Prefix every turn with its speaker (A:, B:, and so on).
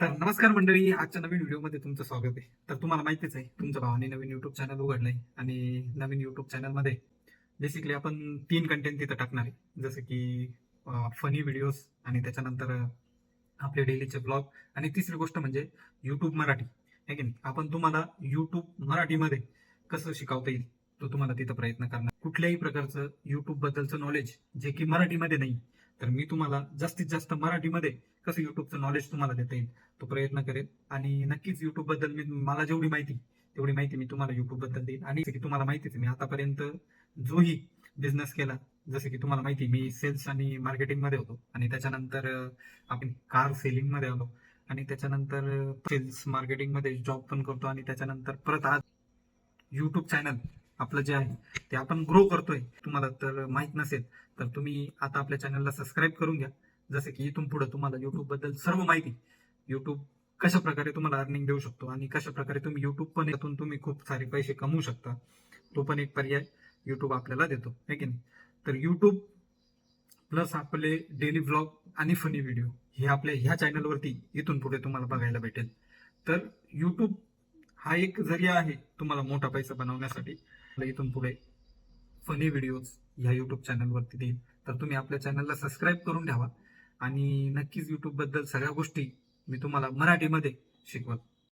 A: तर नमस्कार मंडळी आजच्या नवीन व्हिडिओमध्ये तुमचं स्वागत आहे. तर तुम्हाला माहितीच आहे तुमच्या भावाने नवीन युट्यूब चॅनल उघडलंय आणि नवीन युट्यूब चॅनलमध्ये बेसिकली आपण तीन कंटेंट तिथं टाकणार आहे. जसं की फनी व्हिडिओज आणि त्याच्यानंतर आपले डेलीचे ब्लॉग आणि तिसरी गोष्ट म्हणजे युट्यूब मराठी. आहे की नाही? आपण तुम्हाला युट्यूब मराठीमध्ये कसं शिकवता येईल तो तुम्हाला तिथं प्रयत्न करणार. कुठल्याही प्रकारचं युट्यूब बद्दलचं नॉलेज जे की मराठीमध्ये नाही तर मी तुम्हाला जास्तीत जास्त मराठीमध्ये कसं युट्यूबचं नॉलेज तुम्हाला देता येईल तो प्रयत्न करेल आणि नक्कीच युट्यूबबद्दल मी मला जेवढी माहिती तेवढी माहिती मी तुम्हाला युट्यूबबद्दल देईन. आणि जसं की तुम्हाला माहितीच मी आतापर्यंत जोही बिझनेस केला जसं की तुम्हाला माहिती मी सेल्स आणि मार्केटिंगमध्ये होतो. आणि त्याच्यानंतर आपण कार सेलिंगमध्ये आलो. आणि त्याच्यानंतर सेल्स मार्केटिंगमध्ये जॉब पण करतो. आणि त्याच्यानंतर परत आज युट्यूब चॅनल आपलं जे आहे ते आपण ग्रो करतोय तुम्हाला तर माहीत नसेल तर तुम्ही आता आपल्या चॅनलला सबस्क्राईब करून घ्या. जसं की इथून पुढे तुम्हाला युट्यूबबद्दल सर्व माहिती युट्यूब कशा प्रकारे तुम्हाला अर्निंग देऊ शकतो आणि कशा प्रकारे तुम्ही युट्यूब पण यातून तुम्ही खूप सारे पैसे कमवू शकता तो पण एक पर्याय युट्यूब आपल्याला देतो आहे की नाही? तर युट्यूब प्लस आपले डेली व्लॉग आणि फनी व्हिडिओ हे आपल्या ह्या चॅनलवरती इथून पुढे तुम्हाला बघायला भेटेल. तर युट्यूब हा एक जरिया आहे तुम्हाला मोठा पैसा बनवण्यासाठी इथून पुढे फनी व्हिडिओज ह्या युट्यूब चॅनलवरती देईल तर तुम्ही आपल्या चॅनलला सबस्क्राईब करून ठेवा. आणि नक्कीच युट्यूबबद्दल सगळ्या गोष्टी मी तुम्हाला मराठीमध्ये शिकवत